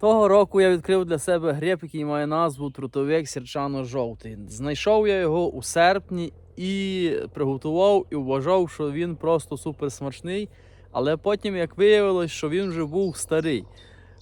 Того року я відкрив для себе гриб, який має назву трутовик сірчано-жовтий. Знайшов я його у серпні і приготував, і вважав, що він просто супер смачний. Але потім, як виявилось, що він вже був старий.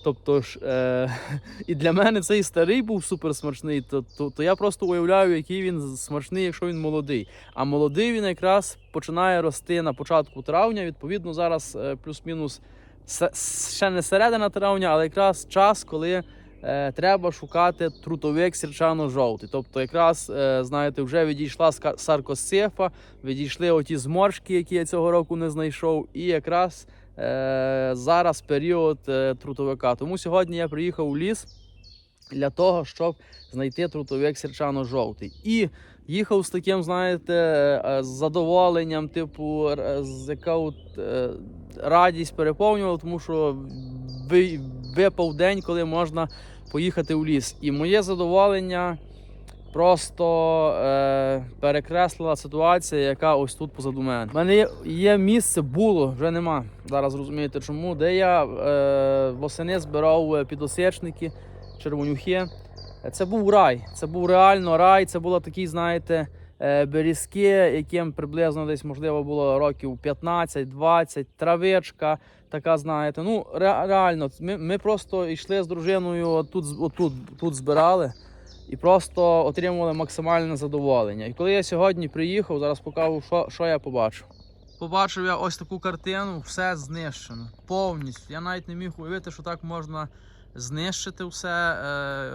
Тобто ж, е, і для мене цей старий був супер смачний, то, то, то я просто уявляю, який він смачний, якщо він молодий. А молодий він якраз починає рости на початку травня. Відповідно, зараз е, плюс-мінус ще не середина травня, але якраз час, коли е, треба шукати трутовик сірчано-жовтий. Тобто, якраз, е, знаєте, вже відійшла саркосцефа, відійшли оті зморшки, які я цього року не знайшов, і якраз е, зараз період е, трутовика. Тому сьогодні я приїхав у ліс для того, щоб знайти трутовик сірчано-жовтий. І їхав з таким, знаєте, е, задоволенням, типу, з е, радість переповнювала, тому що ви- випав день, коли можна поїхати в ліс. І моє задоволення просто е, перекреслила ситуація, яка ось тут позаду мене. У мене є, місце, було, вже нема. Зараз розумієте чому, де я е, восени збирав е, підосечники, червонюхи. Це був рай. Це був реально рай. Це було такий, знаєте, берізки, яким приблизно десь можливо було років 15-20, травичка. Така, знаєте, ну ре- реально, ми, ми просто йшли з дружиною отут, отут, тут збирали і просто отримували максимальне задоволення. І коли я сьогодні приїхав, зараз покажу, що, що я побачив. Побачив я ось таку картину, все знищено. Повністю. Я навіть не міг уявити, що так можна знищити все, е,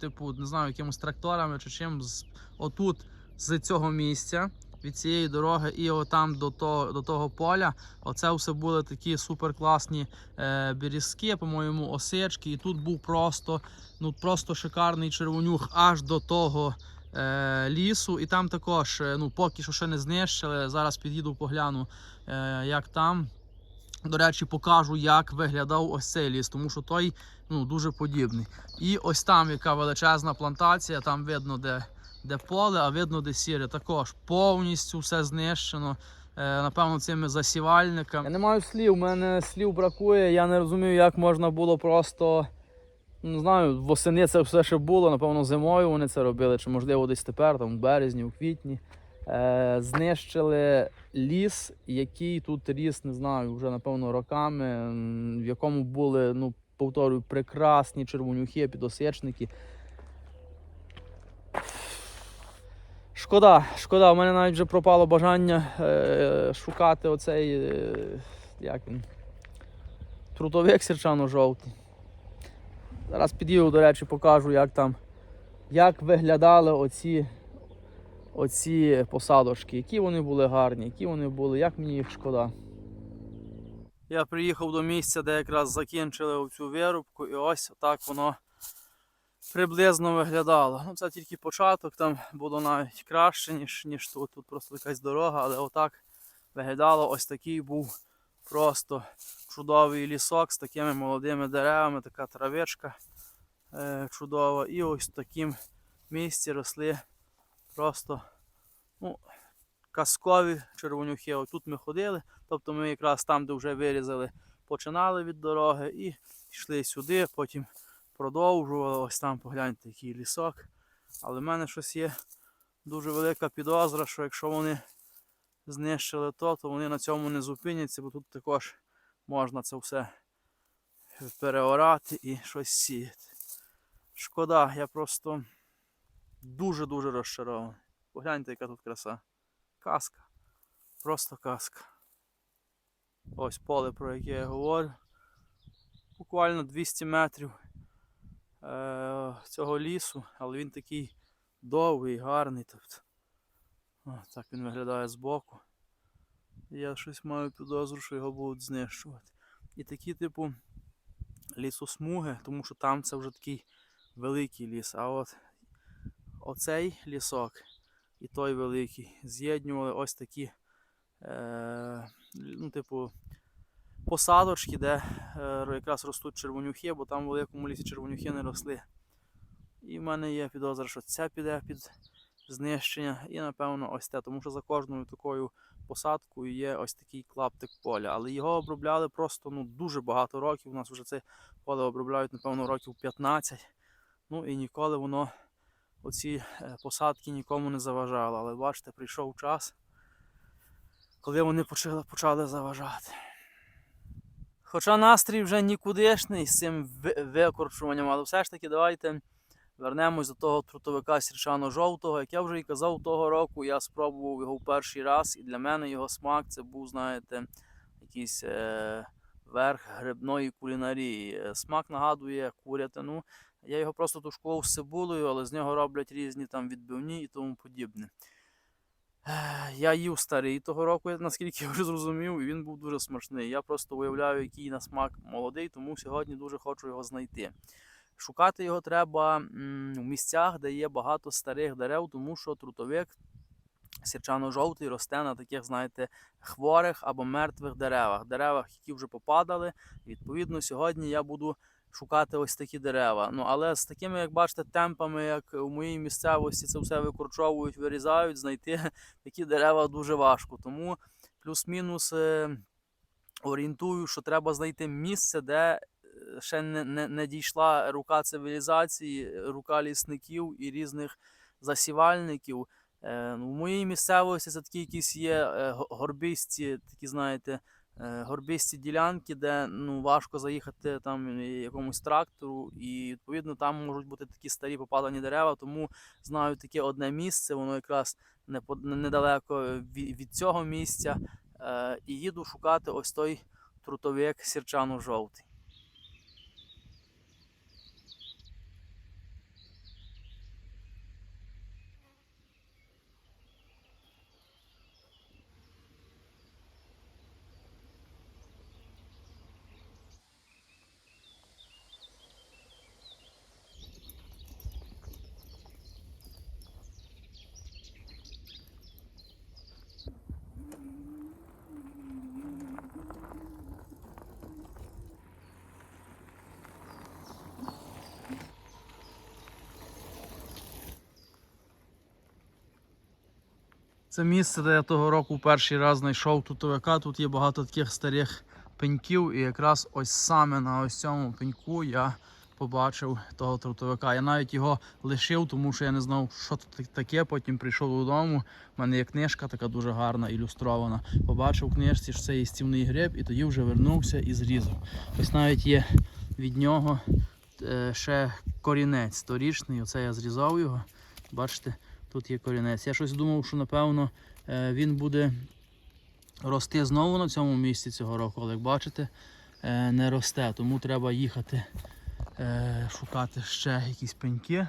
типу, не знаю, якимось тракторами чи чим. Отут, з цього місця, від цієї дороги, і отам до того, до того поля. Оце все були такі суперкласні е, берізки, по-моєму, осечки. І тут був просто, ну, просто шикарний червонюх аж до того е, лісу. І там також, е, ну, поки що ще не знищили. Зараз під'їду, погляну, е, як там. До речі, покажу, як виглядав ось цей ліс, тому що той ну, дуже подібний. І ось там яка величезна плантація, там видно, де, де поле, а видно, де сіре. Також повністю все знищено. Е, напевно, цими засівальниками. Я не маю слів, у мене слів бракує. Я не розумію, як можна було просто. Не знаю, восени це все ще було, напевно, зимою вони це робили, чи можливо десь тепер, там в березні, у квітні. Е, знищили ліс, який тут ріс, не знаю, вже напевно роками, в якому були, ну, повторюю, прекрасні червонюхи, підосечники. Шкода, шкода, у мене навіть вже пропало бажання е, шукати оцей, е, як він, трутовик сірчано-жовтий. Зараз під'їду, до речі, покажу, як там, як виглядали оці, оці посадочки, які вони були гарні, які вони були, як мені їх шкода. Я приїхав до місця, де якраз закінчили цю вирубку, і ось так воно приблизно виглядало. Ну, це тільки початок, там було навіть краще, ніж, ніж тут. Тут просто якась дорога, але отак виглядало. Ось такий був просто чудовий лісок з такими молодими деревами, така травичка е, чудова. І ось в таким місці росли просто ну, казкові червонюхи. Ось Тут ми ходили, тобто ми якраз там, де вже вирізали, починали від дороги і йшли сюди, потім продовжували. Ось там погляньте, який лісок. Але в мене щось є дуже велика підозра, що якщо вони знищили то, то вони на цьому не зупиняться, бо тут також можна це все переорати і щось сіяти. Шкода, я просто дуже-дуже розчарований. Погляньте, яка тут краса. Казка. Просто казка. Ось поле, про яке я говорю. Буквально 200 метрів е- цього лісу, але він такий довгий, гарний. Тобто. О, так він виглядає збоку. Я щось маю підозру, що його будуть знищувати. І такі, типу, лісосмуги, тому що там це вже такий великий ліс. А от оцей лісок і той великий з'єднували ось такі, е, ну, типу, посадочки, де е, якраз ростуть червонюхи, бо там в великому лісі червонюхи не росли. І в мене є підозра, що це піде під знищення, і напевно ось те, тому що за кожною такою посадкою є ось такий клаптик поля. Але його обробляли просто ну, дуже багато років. У нас вже це поле обробляють, напевно, років 15. Ну і ніколи воно оці е, посадки нікому не заважало. Але бачите, прийшов час, коли вони почали, почали заважати. Хоча настрій вже нікудишний з цим ви- викорчуванням, але все ж таки давайте вернемось до того трутовика сірчано-жовтого. Як я вже і казав, того року я спробував його в перший раз, і для мене його смак це був, знаєте, якийсь е, верх грибної кулінарії. Смак нагадує курятину. Я його просто тушкував з цибулею, але з нього роблять різні там відбивні і тому подібне. Я їв старий того року, наскільки я вже зрозумів, і він був дуже смачний. Я просто уявляю, який на смак молодий, тому сьогодні дуже хочу його знайти. Шукати його треба в місцях, де є багато старих дерев, тому що трутовик сірчано-жовтий росте на таких, знаєте, хворих або мертвих деревах, деревах, які вже попадали. Відповідно, сьогодні я буду шукати ось такі дерева. Ну, але з такими, як бачите, темпами, як у моїй місцевості, це все викорчовують, вирізають, знайти такі дерева дуже важко. Тому плюс-мінус е, орієнтую, що треба знайти місце, де е, ще не, не, не дійшла рука цивілізації, рука лісників і різних засівальників. Е, ну, моїй місцевості це такі якісь є е, горбисті, такі, знаєте, е, горбисті ділянки, де ну, важко заїхати там е, якомусь трактору, і відповідно там можуть бути такі старі попадані дерева. Тому знаю таке одне місце, воно якраз недалеко від, цього місця. Е, і їду шукати ось той трутовик сірчано-жовтий. Це місце, де я того року перший раз знайшов тутовика. Тут є багато таких старих пеньків, і якраз ось саме на ось цьому пеньку я побачив того трутовика. Я навіть його лишив, тому що я не знав, що це таке. Потім прийшов додому. У мене є книжка, така дуже гарна, ілюстрована. Побачив в книжці, що це істівний гриб, і тоді вже вернувся і зрізав. Ось навіть є від нього е, ще корінець сторічний. Оце я зрізав його. Бачите, тут є корінець. Я щось думав, що напевно е, він буде рости знову на цьому місці цього року, але як бачите, е, не росте. Тому треба їхати е, шукати ще якісь пеньки.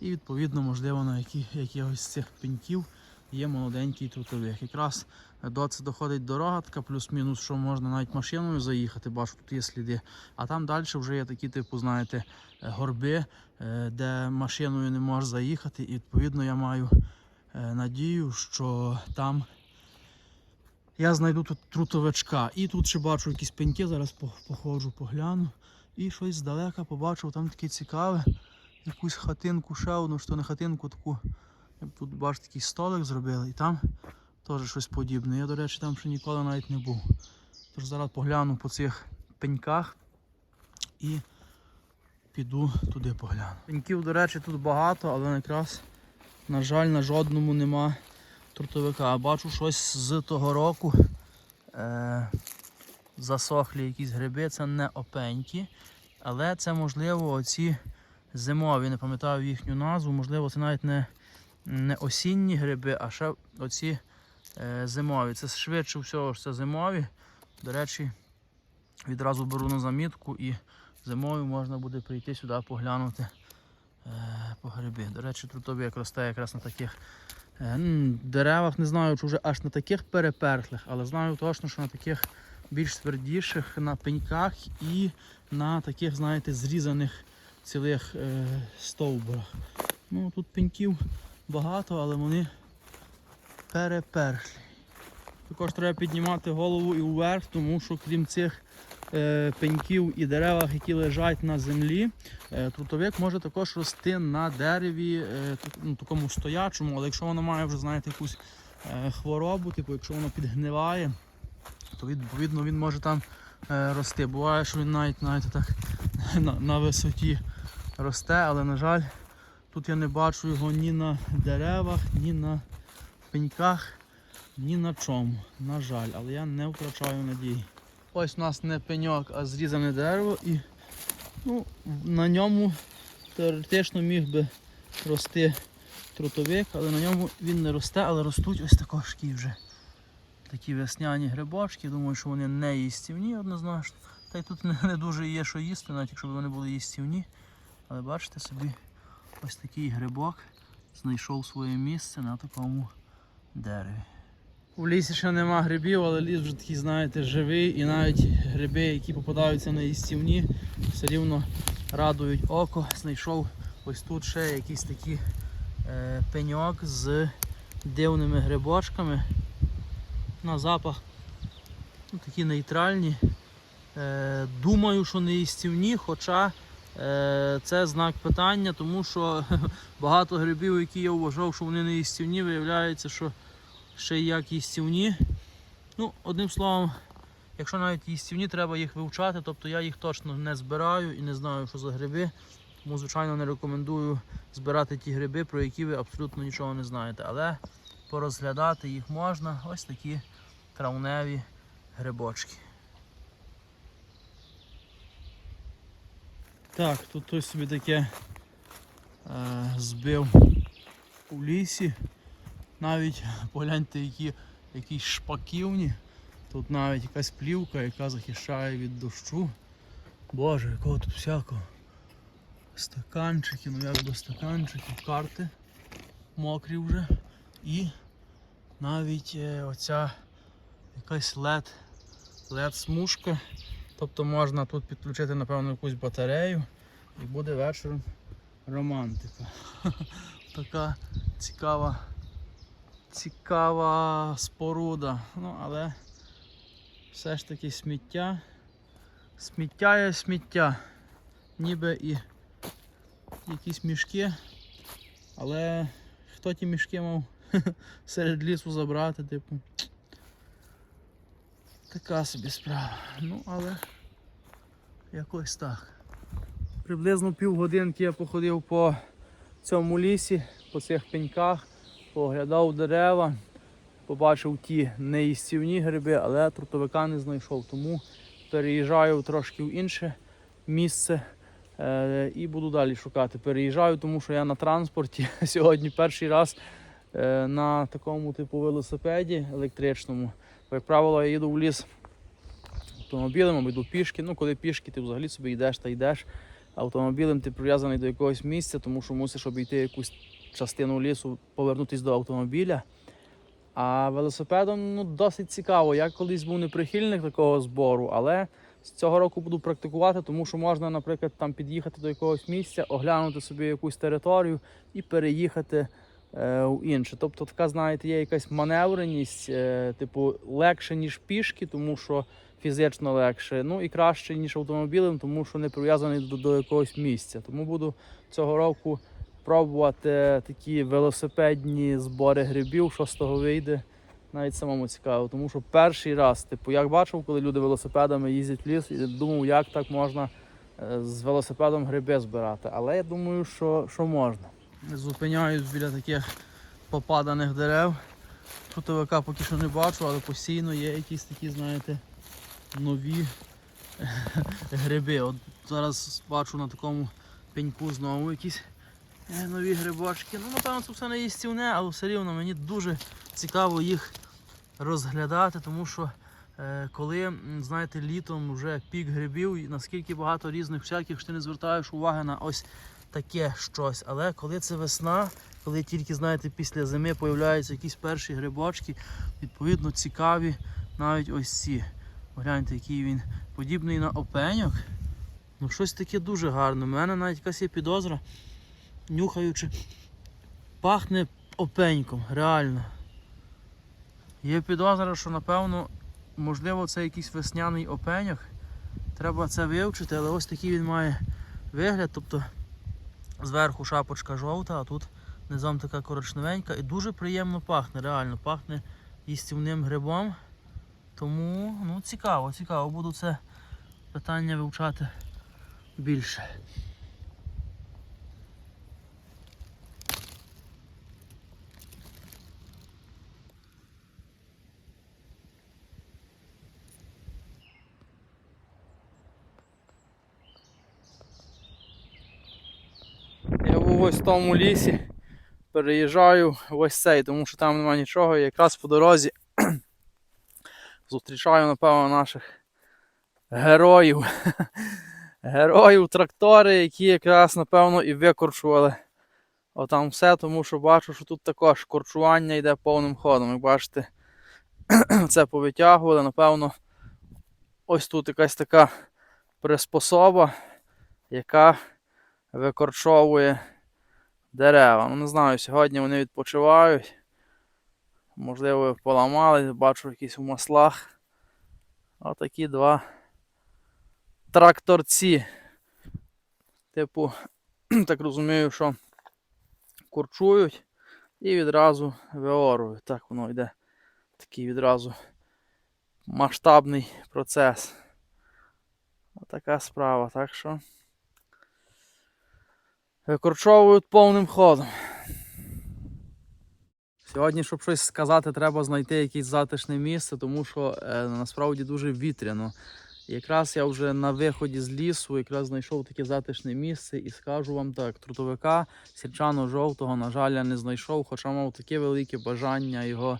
І відповідно, можливо, на якихось цих пеньків є молоденький трутовик. Якраз до це доходить дорога, така плюс-мінус, що можна навіть машиною заїхати, бачу, тут є сліди. А там далі вже є такі, типу, знаєте, е, горби, е, де машиною не можеш заїхати. І відповідно я маю е, надію, що там я знайду тут трутовичка. І тут ще бачу якісь пеньки, зараз походжу, погляну. І щось здалека побачив, там таке цікаве. Якусь хатинку ще одну, що не хатинку, таку. Тут бачу, такий столик зробили, і там теж щось подібне. Я, до речі, там ще ніколи навіть не був. Тож зараз погляну по цих пеньках і піду туди погляну. Пеньків, до речі, тут багато, але якраз, на жаль, на жодному нема трутовика. Бачу щось з того року. Е- засохлі якісь гриби, це не опеньки, але це можливо оці зимові, не пам'ятаю їхню назву, можливо, це навіть не, не осінні гриби, а ще оці зимові. Це швидше всього що це зимові. До речі, відразу беру на замітку і зимою можна буде прийти сюди поглянути е, по гриби. До речі, трутовик росте якраз на таких е, деревах, не знаю, чи вже аж на таких переперхлих, але знаю точно, що на таких більш твердіших на пеньках і на таких, знаєте, зрізаних цілих е, стовбурах. Ну, тут пеньків багато, але вони переперхлі. Також треба піднімати голову і вверх, тому що крім цих е, пеньків і деревах, які лежать на землі, е, трутовик може також рости на дереві, е, ну, такому стоячому, але якщо воно має вже, знаєте, якусь е, хворобу, типу, якщо воно підгниває, то відповідно він може там е, рости. Буває, що він навіть, навіть так на, на висоті росте, але на жаль, тут я не бачу його ні на деревах, ні на пеньках, ні на чому. На жаль, але я не втрачаю надії. Ось у нас не пеньок, а зрізане дерево і ну, на ньому теоретично міг би рости трутовик, але на ньому він не росте, але ростуть ось такошки вже. Такі весняні грибочки. Думаю, що вони не їстівні однозначно. Та й тут не, не дуже є що їсти, навіть якщо б вони були їстівні. Але бачите собі, ось такий грибок знайшов своє місце на такому дереві. У лісі ще нема грибів, але ліс вже такий, знаєте, живий і навіть гриби, які попадаються на їстівні, все рівно радують око. Знайшов ось тут ще якийсь такий е, пеньок з дивними грибочками. На запах ну, такі нейтральні. Е, думаю, що не їстівні, хоча це знак питання, тому що багато грибів, які я вважав, що вони не їстівні, виявляється, що ще як їстівні. Ну, одним словом, якщо навіть їстівні, треба їх вивчати, тобто я їх точно не збираю і не знаю, що за гриби. Тому, звичайно, не рекомендую збирати ті гриби, про які ви абсолютно нічого не знаєте. Але порозглядати їх можна. Ось такі травневі грибочки. Так, тут хтось собі таке е, збив у лісі. Навіть погляньте, які якісь шпаківні. Тут навіть якась плівка, яка захищає від дощу. Боже, якого тут всякого. Стаканчики, ну як до стаканчиків, карти мокрі вже. І навіть е, оця якась LED, LED смужка. Тобто можна тут підключити, напевно, якусь батарею і буде вечором романтика. Така цікава цікава споруда. Ну, але все ж таки сміття. Сміття є сміття. Ніби і якісь мішки. Але хто ті мішки мав серед лісу забрати, типу. Така собі справа. Ну, але якось так. Приблизно півгодинки я походив по цьому лісі, по цих пеньках, поглядав дерева, побачив ті неїстівні гриби, але трутовика не знайшов. Тому переїжджаю трошки в інше місце е, і буду далі шукати. Переїжджаю, тому що я на транспорті сьогодні перший раз е, на такому типу велосипеді електричному. Як правило, я їду в ліс автомобілем або йду пішки. Ну, коли пішки, ти взагалі собі йдеш та йдеш. Автомобілем ти прив'язаний до якогось місця, тому що мусиш обійти якусь частину лісу, повернутися до автомобіля. А велосипедом ну, досить цікаво. Я колись був не прихильник такого збору, але з цього року буду практикувати, тому що можна, наприклад, там під'їхати до якогось місця, оглянути собі якусь територію і переїхати в інше. Тобто така, знаєте, є якась маневреність, е, типу, легше, ніж пішки, тому що фізично легше. Ну і краще, ніж автомобілем, тому що не прив'язаний до, до якогось місця. Тому буду цього року пробувати такі велосипедні збори грибів, що з того вийде. Навіть самому цікаво, тому що перший раз, типу, як бачив, коли люди велосипедами їздять в ліс, і думав, як так можна е, з велосипедом гриби збирати. Але я думаю, що, що можна. Зупиняюсь біля таких попаданих дерев. Трутовика поки що не бачу, але постійно є якісь такі, знаєте, нові гриби. От зараз бачу на такому пеньку знову якісь е, нові грибочки. Ну, напевно, це все не їстівне, але все рівно мені дуже цікаво їх розглядати, тому що е, коли, знаєте, літом вже пік грибів, наскільки багато різних всяких, що ти не звертаєш уваги на ось таке щось. Але коли це весна, коли тільки, знаєте, після зими появляються якісь перші грибочки, відповідно цікаві навіть ось ці. Гляньте, який він подібний на опеньок. Ну щось таке дуже гарне. У мене навіть якась є підозра, нюхаючи, пахне опеньком, реально. Є підозра, що напевно, можливо, це якийсь весняний опеньок. Треба це вивчити, але ось такий він має вигляд. Тобто зверху шапочка жовта, а тут Низом така коричневенька і дуже приємно пахне, реально пахне їстівним грибом. Тому ну, цікаво, цікаво, буду це питання вивчати більше. Ось в тому лісі, переїжджаю ось цей, тому що там немає нічого. І якраз по дорозі зустрічаю, напевно, наших героїв. Героїв трактори, які якраз, напевно, і викорчували отам все, тому що бачу, що тут також корчування йде повним ходом. Як бачите, це повитягували, напевно, ось тут якась така приспособа, яка викорчовує дерева. Ну не знаю, сьогодні вони відпочивають. Можливо, поламали, бачу якісь у маслах. Отакі два тракторці. Типу, так розумію, що курчують і відразу виорують. Так воно йде. Такий відразу масштабний процес. Отака справа. Так що викорчовують повним ходом. Сьогодні, щоб щось сказати, треба знайти якесь затишне місце, тому що е, насправді дуже вітряно. Якраз я вже на виході з лісу якраз знайшов таке затишне місце і скажу вам так, трутовика сірчано-жовтого, на жаль, я не знайшов, хоча мав таке велике бажання його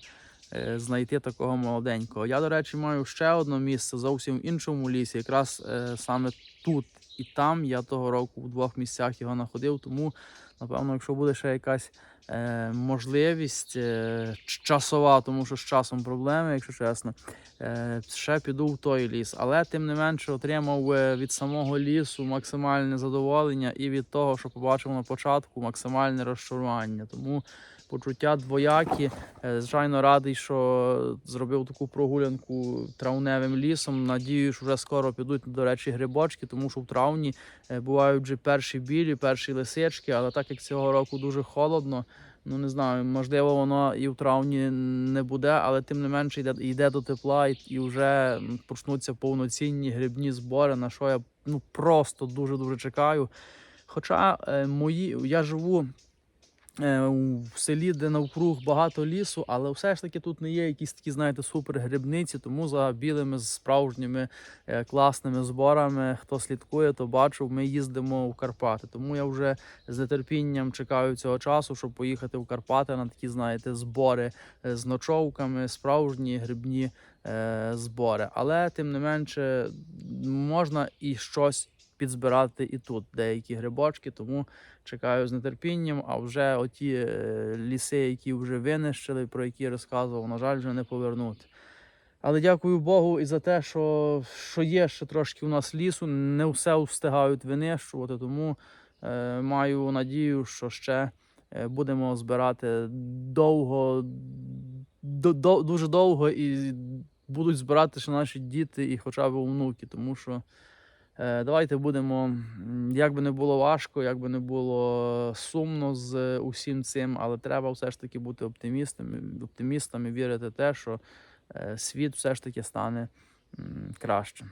е, знайти такого молоденького. Я, до речі, маю ще одне місце зовсім в іншому лісі, якраз е, саме тут і там я того року в двох місцях його знаходив, тому напевно, якщо буде ще якась е, можливість е, часова, тому що з часом проблеми, якщо чесно, е, ще піду в той ліс. Але тим не менше отримав е, від самого лісу максимальне задоволення і від того, що побачив на початку, максимальне розчарування. Тому почуття двоякі. Е, Звичайно, радий, що зробив таку прогулянку травневим лісом. Надію, що вже скоро підуть, до речі, грибочки, тому що в травні е, бувають вже перші білі, перші лисички, але так як цього року дуже холодно. Ну не знаю, можливо, воно і в травні не буде, але тим не менше йде, йде до тепла і, і вже почнуться повноцінні грибні збори, на що я ну просто дуже дуже чекаю. Хоча е, мої я живу в селі, де навкруг багато лісу, але все ж таки тут не є якісь такі, знаєте, супер грибниці, тому за білими справжніми е, класними зборами, хто слідкує, то бачив, ми їздимо в Карпати. Тому я вже з нетерпінням чекаю цього часу, щоб поїхати в Карпати на такі, знаєте, збори е, з ночовками, справжні грибні е, збори. Але тим не менше можна і щось підзбирати і тут деякі грибочки, тому чекаю з нетерпінням. А вже оті е, ліси, які вже винищили, про які розказував, на жаль, вже не повернути. Але дякую Богу і за те, що, що є ще трошки у нас лісу, не все встигають винищувати, тому е, маю надію, що ще е, будемо збирати довго, до, до, дуже довго і будуть збирати ще наші діти і хоча б онуки, тому що давайте будемо, як би не було важко, як би не було сумно з усім цим, але треба все ж таки бути оптимістами, оптимістами, вірити в те, що е, світ все ж таки стане краще.